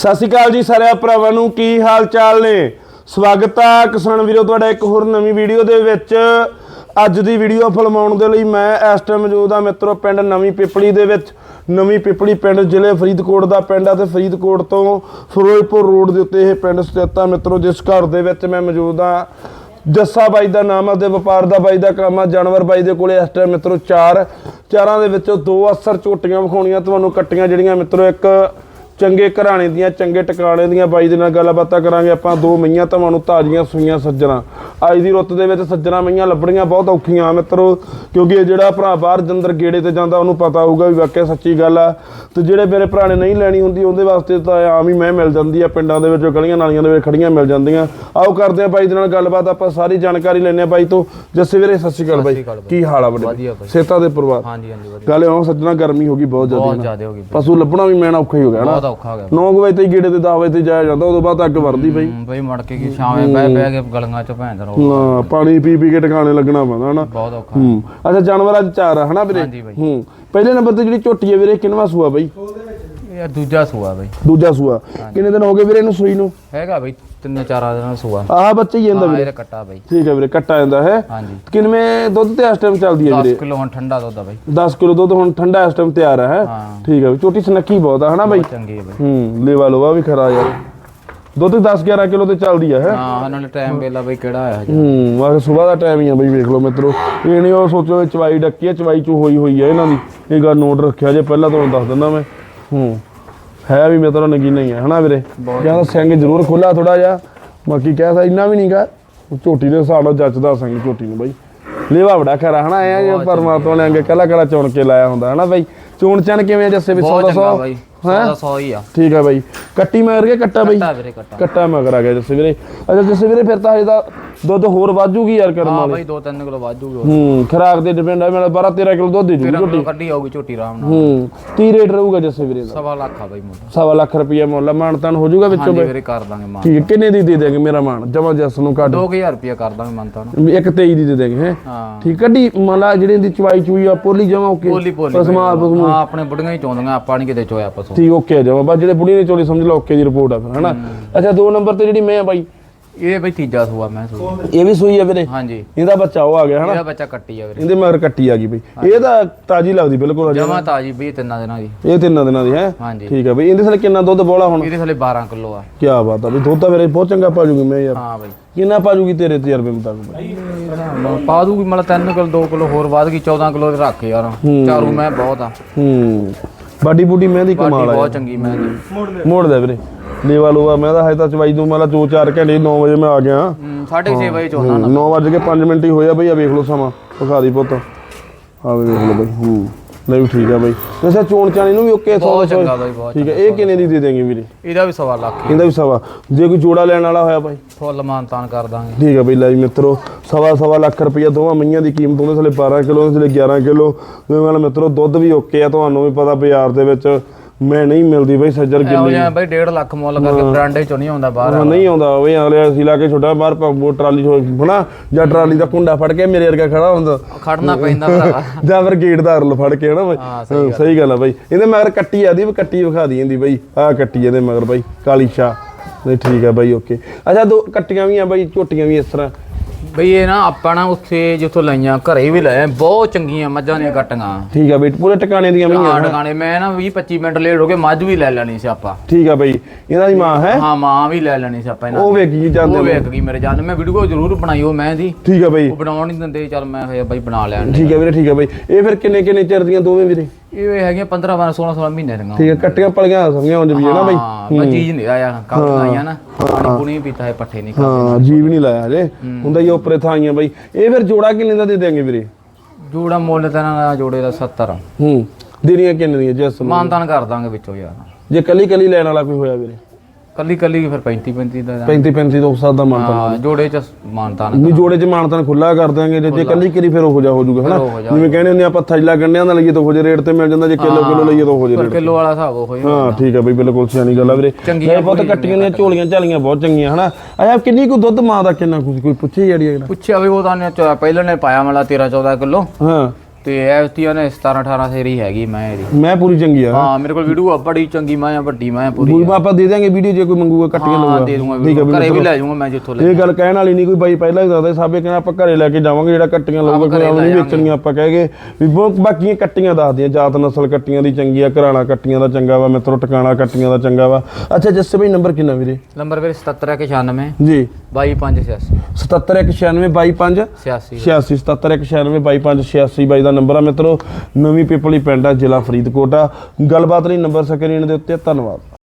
ਸਤਿ ਸ਼੍ਰੀ ਅਕਾਲ ਜੀ ਸਾਰਿਆਂ ਭਰਾਵਾਂ ਨੂੰ, ਕੀ ਹਾਲ ਚਾਲ ਨੇ? ਸਵਾਗਤ ਆ ਕਿਸਾਨ ਵੀਰੋ, ਤੁਹਾਡਾ ਇੱਕ ਹੋਰ ਨਵੀਂ ਵੀਡੀਓ ਦੇ ਵਿੱਚ। ਅੱਜ ਦੀ ਵੀਡੀਓ ਫਿਲਮਾਉਣ ਦੇ ਲਈ ਮੈਂ ਇਸ ਟਾਈਮ ਮੌਜੂਦ ਹਾਂ ਮਿੱਤਰੋ, ਪਿੰਡ ਨਵੀਂ ਪਿਪਲੀ ਦੇ ਵਿੱਚ। ਨਵੀਂ ਪਿਪਲੀ ਪਿੰਡ ਜ਼ਿਲ੍ਹੇ ਫਰੀਦਕੋਟ ਦਾ ਪਿੰਡ ਆ ਤੇ ਫਰੀਦਕੋਟ ਤੋਂ ਫਿਰੋਜ਼ਪੁਰ ਰੋਡ ਦੇ ਉੱਤੇ ਇਹ ਪਿੰਡ ਸਥਿਤ ਆ ਮਿੱਤਰੋ, ਜਿਸ ਘਰ ਦੇ ਵਿੱਚ ਮੈਂ ਮੌਜੂਦ ਹਾਂ ਜੱਸਾ ਬਾਈ ਦਾ ਨਾਮ ਆ ਤੇ ਵਪਾਰ ਦਾ ਬਾਈ ਦਾ ਕੰਮ ਆ, ਜਾਨਵਰ ਬਾਈ ਦੇ ਕੋਲੇ ਇਸ ਟਾਈਮ ਮਿੱਤਰੋ ਚਾਰ। ਚਾਰਾਂ ਦੇ ਵਿੱਚੋਂ ਦੋ ਅਸਰ ਝੋਟੀਆਂ ਵਿਖਾਉਣੀਆਂ, ਤੁਹਾਨੂੰ ਕੱਟੀਆਂ ਜਿਹੜੀਆਂ ਮਿੱਤਰੋ, ਇੱਕ ਚੰਗੇ ਘਰਾਣੇ ਦੀਆਂ ਚੰਗੇ ਟਿਕਾਣੇ ਦੀਆਂ ਬਾਈ ਦੇ ਨਾਲ ਗੱਲਬਾਤਾਂ ਕਰਾਂਗੇ ਆਪਾਂ। ਦੋ ਮਈਆਂ ਤੁਹਾਨੂੰ ਤਾਜ਼ੀਆਂ ਸੂਈਆਂ ਸੱਜਣਾ। ਅੱਜ ਦੀ ਰੁੱਤ ਦੇ ਵਿੱਚ ਸੱਜਣਾ ਮਈਆਂ ਲੱਭਣੀਆਂ ਬਹੁਤ ਔਖੀਆਂ ਆ ਮਿੱਤਰੋ ਕਿਉਂਕਿ ਇਹ ਜਿਹੜਾ ਭਰਾ ਬਾਹਰ ਜੰਦਰ ਗੇੜੇ ਤੇ ਜਾਂਦਾ ਉਹਨੂੰ ਪਤਾ ਹੋਊਗਾ ਵੀ ਵਾਕਿਆ ਸੱਚੀ ਗੱਲ ਆ। ਤੇ ਜਿਹੜੇ ਮੇਰੇ ਭਰਾ ਨੇ ਨਹੀਂ ਲੈਣੀ ਹੁੰਦੀ ਉਹਦੇ ਵਾਸਤੇ ਤਾਂ ਆਮ ਹੀ ਮੈਂ ਮਿਲ ਜਾਂਦੀ ਆ। ਪਿੰਡਾਂ ਦੇ ਵਿੱਚ ਗਲੀਆਂ ਨਾਲੀਆਂ ਦੇ ਵਿੱਚ ਖੜੀਆਂ ਮਿਲ ਜਾਂਦੀਆਂ। ਆਓ ਕਰਦੇ ਆ ਬਾਈ ਦੇ ਨਾਲ ਗੱਲਬਾਤ ਆਪਾਂ ਸਾਰੀ ਜਾਣਕਾਰੀ ਲੈਣੇ ਆ ਬਾਈ ਤੋਂ। ਜੱਸੇ ਵੀਰੇ ਸਤਿ ਸ਼੍ਰੀ ਅਕਾਲ ਬਾਈ। ਕੀ ਹਾਲ ਆ ਬਾਈ। ਸੇਤਾ ਦੇ ਪਰਿਵਾਰ? ਹਾਂਜੀ ਹਾਂਜੀ ਵਧੀਆ। ਗੱਲ ਇਹ ਸੱਜਣਾ ਗਰਮੀ ਹੋ ਗਈ ਬਹੁਤ ਬਹੁਤ ਜ਼ਿਆਦਾ ਹੋ ਗਈ। ਪਸ਼ੂ ਲੱਭਣਾ ਵੀ ਮੈਣਾ ਔਖਾ ਹੀ ਹੋ ਗਿਆ ਨਾ। ਔਖਾ ਹੋ ਗਿਆ 9 ਵਜੇ ਤੇ ਗੇੜੇ ਤੇ 10 ਵਜੇ ਤੇ ਜਾਇਆ ਜਾਂਦਾ ਉਦੋਂ ਬਾਅਦ ਅੱਗ ਵਰਦੀ ਬਈ ਹਮ, ਬਈ ਮੜ ਕੇ ਕੀ ਸ਼ਾਮੇ ਬਹਿ ਬਹਿ ਕੇ ਗਲੀਆਂ ਚ ਭੈਣ ਰੋ ਹਾਂ ਪਾਣੀ ਪੀ ਪੀ ਕੇ ਟਿਕਾਣੇ ਲੱਗਣਾ ਪੈਂਦਾ ਹਨਾ? ਬਹੁਤ ਔਖਾ। ਹੂੰ। ਅੱਛਾ ਜਾਨਵਰ ਅੱਜ ਚਾਰ ਆ ਹਨਾ ਵੀਰੇ? ਹਾਂਜੀ ਬਾਈ। ਹੂੰ। ਪਹਿਲੇ ਨੰਬਰ ਤੇ ਜਿਹੜੀ ਝੋਟੀ ਹੈ ਵੀਰੇ ਕਿੰਨਵਾ ਸੂਆ ਬਈ? ਇਹ ਦੂਜਾ ਸੂਆ ਬਈ। ਦੂਜਾ ਸੂਆ। ਕਿੰਨੇ ਦਿਨ ਹੋ ਗਏ ਵੀਰੇ ਇਹਨੂੰ ਸੂਈ ਨੂੰ? ਹੈਗਾ ਬਈ ਤਿੰਨ ਚਾਰ ਦਿਨਾਂ ਦਾ ਸੂਆ। ਆਹ ਬੱਚਾ ਹੀ ਜਾਂਦਾ ਹਾਂ ਵੀਰੇ। ਇਹਦਾ ਕੱਟਾ ਬਈ। ਠੀਕ ਹੈ ਵੀਰੇ ਕੱਟਾ ਜਾਂਦਾ ਹੈ? ਹਾਂਜੀ। ਕਿੰਨਵੇਂ ਦੁੱਧ ਤੇ ਇਸ ਟਾਈਮ ਚੱਲਦੀ ਹੈ 10 ਵੀਰੇ ਕਿਲੋ ਹੁਣ ਠੰਡਾ ਦੁੱਧ ਆ ਬਈ। 10 ਕਿਲੋ ਦੁੱਧ ਹੁਣ ਠੰਡਾ ਇਸ ਟਾਈਮ ਤਿਆਰ ਹੈ ਹਾਂ? ਠੀਕ ਹੈ ਝੋਟੀ ਸਨੱਕੀ ਬਹੁਤ ਆ ਹਨਾ ਬਾਈ? ਬਹੁਤ ਚੰਗੀ ਹੈ ਬਈ। ਹੂੰ ਲੇਵਾ ਲੋਵਾ ਵੀ ਖਰਾ ਯਾਰ। ਦੁੱਧ 10 11 ਕਿਲੋ ਤੇ ਚੱਲਦੀ ਹੈ ਹੈਂ? ਹਾਂ ਨਾਲੇ ਟਾਈਮ ਵੇਲਾ ਬਈ ਕਿਹੜਾ ਆਇਆ ਜੀ ਹੂੰ ਵਾਹ ਸਵੇਰ ਦਾ ਟਾਈਮ ਹੀ ਆ ਬਈ ਵੇਖ ਲਓ ਮਿੱਤਰੋ। ਇਹ ਨਹੀਂ ਉਹ ਸੋਚੋ ਇਹ ਚਵਾਈ ਡੱਕੀ ਆ ਚਵਾਈ ਚੂ ਹੋਈ ਹੋਈ ਆ ਇਹਨਾਂ ਦੀ। ਇਹ ਗੱਲ ਨੋਟ ਰੱਖਿਆ ਜੇ ਪਹਿਲਾਂ ਤੁਹਾਨੂੰ ਦੱਸ ਦਿੰਦਾ ਮੈਂ। ਹੂੰ। ਹੈ ਵੀ ਮਿੱਤਰੋ ਨਗੀਨਾ ਹੀ ਆ ਹਨਾ ਵੀਰੇ? ਕਹਿੰਦਾ ਸਿੰਘ ਜ਼ਰੂਰ ਖੁੱਲਾ ਥੋੜਾ ਜਿਹਾ। ਬਾਕੀ ਕਹਿਦਾ ਇੰਨਾ ਵੀ ਨਹੀਂਗਾ ਝੋਟੀ ਦੇ ਹਿਸਾਬ ਨਾਲ ਜੱਚਦਾ ਸਿੰਘ ਝੋਟੀ ਨੂੰ ਬਾਈ। ਲੇਵਾ ਬੜਾ ਖਰਾ ਹਨਾ? ਆਇਆ ਜੇ ਪਰਮਾਤਮਾ ਨੇ ਅੱਗੇ ਕੱਲਾ ਕੱਲਾ ਚੁਣ ਕੇ ਲਾਇਆ ਹੁੰਦਾ ਹਨਾ ਬਾਈ? ਚੋਣ ਚਣ ਕਿਵੇਂ ਜੱਸੇ ਵੀ ਬਹੁਤ 100 ਚੰਗਾ 100 ਬਈ ਹੈਂ? 100 100 ਹੀ ਆ। ਠੀਕ ਆ ਬਾਈ। ਕੱਟੀ ਮਾਰ ਕੇ ਕੱਟਾ ਬਾਈ? ਕੱਟਾ ਵੀਰੇ ਕੱਟਾ। ਕੱਟਾ ਮਗਰ ਆ ਗਿਆ ਜੱਸੇ ਵੀਰੇ। ਅੱਛਾ ਜੱਸੇ ਵੀਰੇ ਫਿਰ ਤਾਂ ਹਜੇ ਤਾਂ ਦੁੱਧ ਹੋਰ ਵਾਜੂਗੀ ਯਾਰ ਕਰਮ ਹਾਂ ਵਾਲੇ। ਬਈ 2-3 ਕਿਲੋ ਵਾਜੂਗੀ ਹੂੰ ਖਰਾਕ ਤੇ ਡਿਪੈਂਡ ਆ ਮੇਰਾ 12 13 ਕਿਲੋ ਦੁੱਧ ਦੇ ਜੂ ਝੋਟੀ। ਕੱਢੀ ਆਊਗੀ ਝੋਟੀ ਆਰਾਮ ਨਾਲ। ਹੂੰ ਕੀ ਰੇਟ ਰਹੂਗਾ ਜੱਸੇ ਵੀਰੇ ਦਾ? ਸਵਾ ਲੱਖ ਆ ਬਈ ਮੁੱਲ। ਸਵਾ ਲੱਖ ਰੁਪਈਆ ਮੁੱਲ ਮਾਨਤਾਨ ਹੋ ਜਾਊਗਾ ਵਿੱਚੋਂ ਬਈ। ਵੀਰੇ ਕਰ ਦਾਂਗੇ ਮਾਨ ਠੀਕ ਹੈ ਕਿੰਨੇ ਦੀ ਦੇ ਦੇਗੇ ਮੇਰਾ ਮਾਨ ਜਮਾ ਜੱਸ ਨੂੰ ਕੱਢ। 2000 ਰੁਪਇਆ ਕਰ ਦਾਂਗੇ ਮੰਨਤਾ ਨੂੰ ਇੱਕ 23 ਦੀ ਦੇ ਦੇਗੇ ਹੈ? ਹਾਂ। ਠੀਕ ਕੱਢੀ ਮੰਨ ਲਾ ਜਿਹੜੀ ਦੀ ਚਵਾਈ ਚੂਈ ਆ ਪੋਲੀ ਜਮਾ ਓਕੇ। ਪੋਲੀ ਪੋਲੀ ਹਾਂ ਆਪਣੇ ਬੁੱਢੀਆਂ ਹੀ ਚਾਹੁੰਦੀਆਂ ਆਪਾਂ ਨਹੀਂ ਕਿਤੇ ਚੋਇਆ ਪਸੋ ਠੀਕ ਓਕੇ ਆ ਜਮਾ ਬਸ ਜਿਹੜੇ ਬੁੜੀ ਨੇ ਚੋਲੀ ਸਮਝ ਲਓ ਓਕੇ ਦੀ ਰਿਪੋਰਟ ਆ ਫਿਰ ਹਨਾ? ਅੱਛਾ ਦੋ ਨੰਬਰ ਤੇ ਜਿਹੜੀ ਮੈਂ ਆ ਬਾਈ। ਇਹ ਬਈ ਤੀਜਾ ਸੂਆ ਮੈਂ ਸੂਆ ਇਹ ਵੀ ਸੂਈ ਆ ਵੀਰੇ? ਹਾਂਜੀ। ਇਹਦਾ ਬੱਚਾ ਉਹ ਆ ਗਿਆ ਹਨਾ? ਇਹਦਾ ਬੱਚਾ ਕੱਟੀ ਆ ਵੀਰੇ। ਇਹਦੇ ਮਗਰ ਕੱਟੀ ਆ ਗਈ ਬਈ। ਇਹ ਤਾਂ ਤਾਜੀ ਲੱਗਦੀ ਬਿਲਕੁਲ ਅਜੇ। ਜਮਾ ਤਾਜੀ ਬਈ ਤਿੰਨਾਂ ਦਿਨਾਂ ਦੀ। ਇਹ ਤਿੰਨਾਂ ਦਿਨਾਂ ਦੀ ਹੈ? ਹਾਂਜੀ। ਠੀਕ ਹੈ ਬਈ। ਇਹਦੇ ਥਲੇ ਕਿੰਨਾ ਦੁੱਧ ਬੋਲਾ ਹੁਣ? ਇਹਦੇ ਥਲੇ 12 ਕਿਲੋ ਆ। ਕੀ ਬਾਤ ਆ ਬਈ ਦੁੱਧ ਤਾਂ ਮੇਰੇ ਬਹੁਤ ਚੰਗਾ ਪਾ ਜੂਗੀ ਮੈਂ ਯਾਰ। ਹਾਂ ਬਈ। ਕਿੰਨਾ ਪਾ ਜੂਗੀ ਤੇਰੇ ਤਜਰਬੇ ਮੁਤਾਬਕ ਬਈ? ਪਾ ਦੂਗੀ ਮਤਲਬ 3 ਕਿਲੋ 2 ਕਿਲੋ ਹੋਰ ਵੱਧ ਗਈ 14 ਕਿਲੋ ਰੱਖ ਯਾਰ। ਚਾਰੂ ਮੈਂ ਬਹੁਤ ਆ। ਹੂੰ। ਬਾਡੀ ਬੂਡੀ ਮਹਿੰਦੀ ਬਾਡੀ ਕਮਾਲ ਆ ਬਹੁਤ ਚੰਗੀ ਮੈਂ ਦੀ। ਮੋੜ ਦੇ ਵੀਰੇ। ਲੇਵਾ ਲੋਵਾ ਮੈਂ ਤਾਂ ਹਜੇ ਤਾਂ ਚਵਾਈ ਦੂੰ ਮਤਲਬ 2-4 ਘੰਟੇ 9 ਵਜੇ ਮੈਂ ਆ ਗਿਆ। 6:30 ਵਜੇ ਚੋਣਾ 9 ਵਜੇ ਕੇ 5 ਮਿੰਟ ਹੀ ਹੋਇਆ ਬਈ ਆ ਵੇਖ ਲਓ ਸਮਾਂ। ਵਿਖਾ ਦੀ ਪੁੱਤ। ਆ ਵੇਖ ਲਓ ਬਈ ਹੂੰ। ਨਹੀਂ ਵੀ ਠੀਕ ਆ ਬਈ। ਵੈਸੇ ਚੋਣ ਚਾਣੀ ਨੂੰ ਵੀ ਓਕੇ ਬਹੁਤ ਚੰਗਾ ਬਈ ਬਹੁਤ ਠੀਕ ਹੈ ਇਹ ਕਿੰਨੇ ਦੀ ਦੇ ਦੇਂਗੇ ਵੀਰੇ? ਇਹਦਾ ਵੀ ਸਵਾ ਲੱਖ। ਇਹਦਾ ਵੀ ਸਵਾ। ਜੇ ਕੋਈ ਜੋੜਾ ਲੈਣ ਵਾਲਾ ਹੋਇਆ ਬਾਈ? ਫੁੱਲ ਮਾਨਤਾਨ ਕਰ ਦਾਂਗੇ। ਠੀਕ ਹੈ ਬਈ ਲੈ ਜੀ ਮਿੱਤਰੋ ਸਵਾ ਸਵਾ ਲੱਖ ਰੁਪਈਆ ਦੋਵਾਂ ਮਈਆਂ ਦੀ ਕੀਮਤ ਉਹਦੇ ਥਲੇ 12 ਕਿਲੋ ਉਹਦੇ ਥਲੇ 11 ਕਿਲੋ। ਜਿਵੇਂ ਨਾਲ ਮਿੱਤਰੋ ਦੁੱਧ ਵੀ ਓਕੇ ਆ ਤੁਹਾਨੂੰ ਵੀ ਪਤਾ ਬਾਜ਼ਾਰ ਦੇ ਵਿੱਚ ਮੈਂ ਨਹੀਂ ਮਿਲਦੀ ਬਈ ਸੱਜਰ ਇਹੋ ਗਿੱਲੀ ਜਿਹਾ ਬਈ 1.5 ਲੱਖ ਮੁੱਲ ਕਰਕੇ ਬ੍ਰਾਂਡੇ ਚੋਂ ਨਹੀਂ ਆਉਂਦਾ ਬਾਹਰ ਹਾਂ, ਨਹੀਂ ਆਉਂਦਾ ਉਹ ਅਗਲੇ ਅਸੀਂ ਲਾ ਕੇ ਛੋਟਾ ਬਾਹਰ ਪ- ਉਹ ਟਰਾਲੀ ਚੋਂ ਹਨਾ ਜਾਂ ਟਰਾਲੀ ਦਾ ਕੁੰਡਾ ਫੜ ਕੇ ਮੇਰੇ ਵਰਗਾ ਖੜਾ ਹੁੰਦਾ। ਖੜਨਾ ਪੈਂਦਾ ਭਰਾਵਾ ਜਾਂ ਫਿਰ ਗੇਟ ਦਾ ਅਰਲ ਫੜ ਕੇ ਹਨਾ ਬਈ। ਹਾਂ, ਹਾਂ, ਸਹੀ ਗੱਲ ਆ ਬਈ। ਇਹਦੇ ਮਗਰ ਕੱਟੀ ਆਦੀ ਵੀ ਕੱਟੀ ਵਿਖਾ ਦੀ ਜਾਂਦੀ ਬਈ। ਆਹ ਕੱਟੀ ਇਹਦੇ ਮਗਰ ਬਈ ਕਾਲੀ ਸ਼ਾ ਨਹੀਂ ਠੀਕ ਆ ਬਈ ਓਕੇ। ਅੱਛਾ ਦੋ ਕੱਟੀਆਂ ਵੀ ਆ ਬਈ ਝੋਟੀਆਂ ਵੀ ਇਸ ਤਰ੍ਹਾਂ। ਬਈ ਇਹ ਨਾ ਆਪਾਂ ਨਾ ਉੱਥੇ ਜਿੱਥੋਂ ਲਈਆਂ ਘਰੇ ਵੀ ਲਏ ਬਹੁਤ ਚੰਗੀਆਂ ਮੱਝਾਂ ਦੀਆਂ ਕੱਟੀਆਂ। ਠੀਕ ਆ ਬਈ ਪੂਰੇ ਟਿਕਾਣੇ ਦੀਆਂ ਵੀ ਆ ਹਾਂ ਟਿਕਾਣੇ ਮੈਂ ਨਾ 20 25 ਮਿੰਟ ਲੇਟ ਹੋ ਕੇ ਮੱਝ ਵੀ ਲੈ ਲੈਣੀ ਸੀ ਆਪਾਂ। ਠੀਕ ਆ ਬਈ ਇਹਨਾਂ ਦੀ ਮਾਂ ਹੈ? ਹਾਂ ਮਾਂ ਵੀ ਲੈ ਲੈਣੀ ਸੀ ਆਪਾਂ ਇਹਨਾਂ ਉਹ। ਵੇਖੀ ਜਾਂਦੇ ਉਹ। ਵੇਖ ਗਈ ਮੇਰੇ ਜਦ ਮੈਂ ਵੀਡੀਓ ਜ਼ਰੂਰ ਬਣਾਈ ਉਹ ਮੈਂ ਦੀ। ਠੀਕ ਆ ਬਈ। ਉਹ ਬਣਾਉਣ ਨਹੀਂ ਦਿੰਦੇ ਚੱਲ ਮੈਂ ਹੋਇਆ ਬਈ ਬਣਾ ਲੈਣ। ਠੀਕ ਆ ਵੀਰੇ ਠੀਕ ਆ ਬਈ। ਇਹ ਫਿਰ ਕਿੰਨੇ ਕਿੰਨੇ ਚਿਰ ਦੀਆਂ ਦੋਵੇਂ ਵੀਰੇ? ਇਹ ਹੈਗੀਆਂ 15 12 16 16 ਮਹੀਨੇ ਦੀਆਂ ਠੀਕ ਆ ਕੱਟੀਆਂ ਪਲੀਆਂ ਸਮਝਿਆ ਉਂਝ ਵੀ ਹੈ ਨਾ ਬਈ ਹਾਂ ਬਈ ਚੀਜ਼ ਨਹੀਂ ਆਇਆ ਕੱਲ ਆਈਆਂ ਨਾ ਪਾਣੀ ਪੁਣੀ ਪੀਤਾ ਹੈ ਪੱਠੇ ਨਹੀਂ ਹਾਂ ਜੀਵ ਨਹੀਂ ਲਾਇਆ ਹਜੇ। ਹੁੰਦਾ ਹੀ ਉੱਪਰੇ ਥਾਂ ਆਈਆਂ ਬਈ। ਇਹ ਫਿਰ ਜੋੜਾ ਕਿੰਨੇ ਦਾ ਦੇ ਦੇਾਂਗੇ ਵੀਰੇ? ਜੋੜਾ ਮੁੱਲ ਤਾਂ ਦਾ ਜੋੜੇ ਦਾ 70 ਹੂੰ। ਦੇਣੀਆਂ ਕਿੰਨੇ ਦੀਆਂ ਜੈਸ ਨੂੰ ਮਾਨਤਾਨ ਕਰ ਦਾਂਗੇ ਵਿੱਚੋਂ ਯਾਰ। ਜੇ ਕੱਲੀ ਕੱਲੀ ਲੈਣ ਵਾਲਾ ਕੋਈ ਹੋਇਆ ਵੀਰੇ? ਕੱਲੀ ਕੱਲੀ ਫਿਰ 35 35 ਦਾ 35 35 ਤੋਂ ਮਾਨਤਾ ਹਾਂ ਜੋੜੇ ਚ ਮਾਨਤਾਨ ਨਹੀਂ ਜੋੜੇ ਚ ਮਾਨਤਾ ਖੁੱਲਾ ਕਰ ਦਾਂਗੇ ਜੇ ਜੇ ਕੱਲੀ ਕਰੀ ਫਿਰ ਉਹ ਜਾ ਹੋ ਜਾਊਗਾ ਹਨਾ? ਉਹ ਹੋ ਜਿਵੇਂ ਕਹਿੰਦੇ ਹੁੰਦੇ ਆਪਾਂ ਥੈਲਾ ਗੰਡਿਆਂ ਦਾ ਲਈਏ ਤਾਂ ਹੋ ਜੇ ਰੇਟ ਤੇ ਮਿਲ ਜਾਂਦਾ ਜੇ ਕਿਲੋ ਕਿਲੋ ਲਈਏ ਤਾਂ ਹੋ ਜੇ ਰੇਟ ਕਿਲੋ ਵਾਲਾ ਹਿਸਾਬ ਉਹ ਹੀ ਹਾਂ ਠੀਕ ਆ ਬਈ ਬਿਲਕੁਲ ਸਿਆਣੀ ਗੱਲ ਆ ਵੀਰੇ। ਚੰਗੀਆਂ ਇਹ ਬਹੁਤ ਕੱਟੀਆਂ ਦੀਆਂ ਝੋਲੀਆਂ ਝਾਲੀਆਂ ਬਹੁਤ ਚੰਗੀਆਂ ਹਨਾ? ਅੱਛਾ ਕਿੰਨੀ ਕੁ ਦੁੱਧ ਮਾਂ ਦਾ ਕਿੰਨਾ ਕੁ? ਕੋਈ ਪੁੱਛੀ ਜੜੀ ਅਗਲਾ। ਪੁੱਛਿਆ ਵੀ ਉਹ ਤਾਂ ਨੇ ਪਹਿਲਾਂ ਨੇ ਪਾਇਆ ਮਲਾ 13 14 ਕਿਲੋ। ਹਾਂ। ਤੇ ਐਫਤੀਆਂ ਨੇ 17 18 ਸੇਰੀ ਹੈਗੀ ਮੈਂ ਇਹਦੀ। ਮੈਂ ਪੂਰੀ ਚੰਗੀ ਆ। ਹਾਂ ਮੇਰੇ ਕੋਲ ਵੀਡੀਓ ਆ ਬੜੀ ਚੰਗੀ ਮੈਂ ਆ ਵੱਡੀ ਮੈਂ ਆ ਪੂਰੀ ਆਪਾਂ ਦੇ ਦਿਆਂਗੇ ਵੀਡੀਓ ਜੇ ਕੋਈ ਮੰਗੂਗਾ ਕੱਟੀਆਂ ਹਾਂ ਲਊਗਾ। ਦੇ ਦੂੰਗਾ ਠੀਕ ਵੀਡੀਓ ਘਰੇ ਵੀ। ਲੈ ਜਾਊਂਗਾ ਮੈਂ ਜਿੱਥੋਂ ਲੈ ਇਹ ਗੱਲ ਕਹਿਣ ਵਾਲੀ ਨਹੀਂ ਕੋਈ ਬਾਈ ਪਹਿਲਾਂ ਹੀ ਦੱਸਦਾ ਸਾਬੇ ਕਹਿੰਦਾ ਆਪਾਂ ਘਰੇ ਲੈ ਕੇ ਜਾਵਾਂਗੇ ਜਿਹੜਾ ਕੱਟੀਆਂ ਲਊਗਾ ਕੋਈ ਆਉਂ ਨਹੀਂ ਵੇਚਣੀਆਂ ਆਪਾਂ ਕਹੇਗੇ ਵੀ ਬਹੁਤ ਬਾਕੀਆਂ ਕੱਟੀਆਂ ਦੱਸਦੀਆਂ ਜਾਤ ਨਸਲ ਕੱਟੀਆਂ ਦੀ ਚੰਗੀ ਆ ਘਰਾਣਾ ਕੱਟੀਆਂ ਦਾ ਚੰਗਾ ਵਾ ਮਿੱਤਰੋ ਟਿਕਾਣਾ ਕੱਟੀਆਂ ਦਾ ਚੰਗਾ ਵਾ। ਅੱਛਾ ਜੱਸੇ ਭਾਈ ਨੰਬਰ ਕਿੰਨਾ ਵੀਰੇ? ਨੰਬਰ ਵੀਰੇ 7796 ਜੀ। 22586 779195 86 86 779195 ਬਾਈ ਦਾ ਨੰਬਰ ਆ ਮਿੱਤਰੋ, ਨਵੀਂ ਪਿਪਲੀ ਪਿੰਡ ਆ, ਜ਼ਿਲ੍ਹਾ ਫਰੀਦਕੋਟ ਆ। ਗੱਲਬਾਤ ਲਈ ਨੰਬਰ ਸਕਰੀਨ ਦੇ ਉੱਤੇ ਧੰਨਵਾਦ।